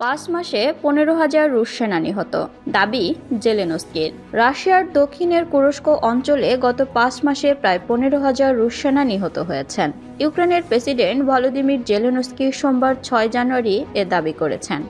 পাঁচ মাসে পনেরো হাজার রুশ সেনা নিহত দাবি জেলেনস্কির রাশিয়ার দক্ষিণের কুরস্ক অঞ্চলে গত পাঁচ মাসে প্রায় পনেরো হাজার রুশ সেনা নিহত হয়েছেন। ইউক্রেনের প্রেসিডেন্ট ভলোদিমির জেলেনস্কি সোমবার ছয় জানুয়ারি এ দাবি করেছেন।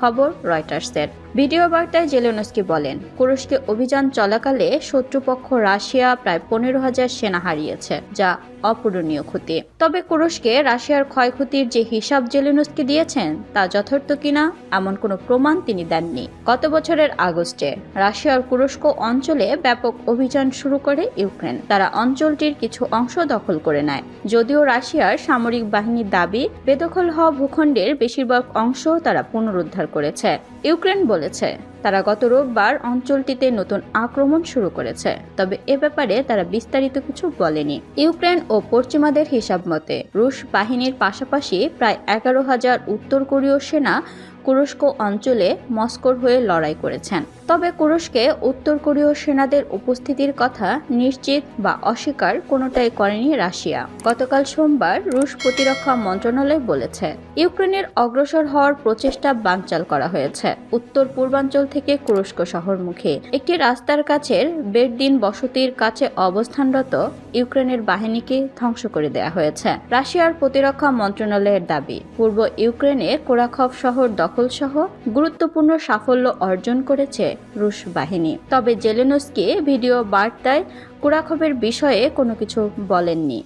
খবর রয়টার্সের। ভিডিও বার্তায় জেলেনস্কি বলেন কুরস্কে অভিযান চলাকালে শত্রুপক্ষ রাশিয়া প্রায় পনেরো হাজার সেনা হারিয়েছে, যা অপূরণীয় ক্ষতি। তবে কুরস্কে রাশিয়ার ক্ষয়ক্ষতির যে হিসাব জেলেনস্কি দিয়েছেন, তা যথার্থ কিনা এমন কোনো প্রমাণ তিনি দেননি। গত বছরের আগস্টে রাশিয়ার কুরস্ক অঞ্চলে ব্যাপক অভিযান শুরু করে ইউক্রেন। তারা অঞ্চলটির কিছু অংশ দখল করে নেয়। যদিও রাশিয়ার সামরিক বাহিনীর দাবি, বেদখল হওয়া ভূখণ্ডের বেশিরভাগ অংশ তারা পুনরুদ্ধার করেছে। ইউক্রেন বলেছে, তারা গত রোববার অঞ্চলটিতে নতুন আক্রমণ শুরু করেছে, তবে এ ব্যাপারে তারা বিস্তারিত কিছু বলেনি। ইউক্রেন ও পশ্চিমাদের হিসাব মতে, রুশ বাহিনীর পাশাপাশি প্রায় এগারো হাজার উত্তর কোরীয় সেনা কুরস্ক অঞ্চলে মস্কোর হয়ে লড়াই করেছেন। তবে কুরস্কে উত্তর কোরীয় সেনাদের উপস্থিতির কথা নিশ্চিত বা অস্বীকার কোনোটাই করেনি রাশিয়া। গতকাল সোমবার রুশ প্রতিরক্ষা মন্ত্রণালয় বলেছে, ইউক্রেনের অগ্রসর হওয়ার প্রচেষ্টা বানচাল করা হয়েছে উত্তর পূর্বাঞ্চল থেকে কুরস্ক শহরমুখী। একটি রাস্তার কাছের বেরদিন বসতির কাছে অবস্থানরত ইউক্রেনের বাহিনীকে ধ্বংস করে দেয়া হয়েছে। রাশিয়ার প্রতিরক্ষা মন্ত্রণালয়ের দাবি, পূর্ব ইউক্রেনে কোরাখভ শহর দখল সহ গুরুত্বপূর্ণ সাফল্য অর্জন করেছে রুশ বাহিনী। তবে জেলেনস্কি ভিডিও বার্তায় কুরাখবের বিষয়ে কোনো কিছু বলেননি।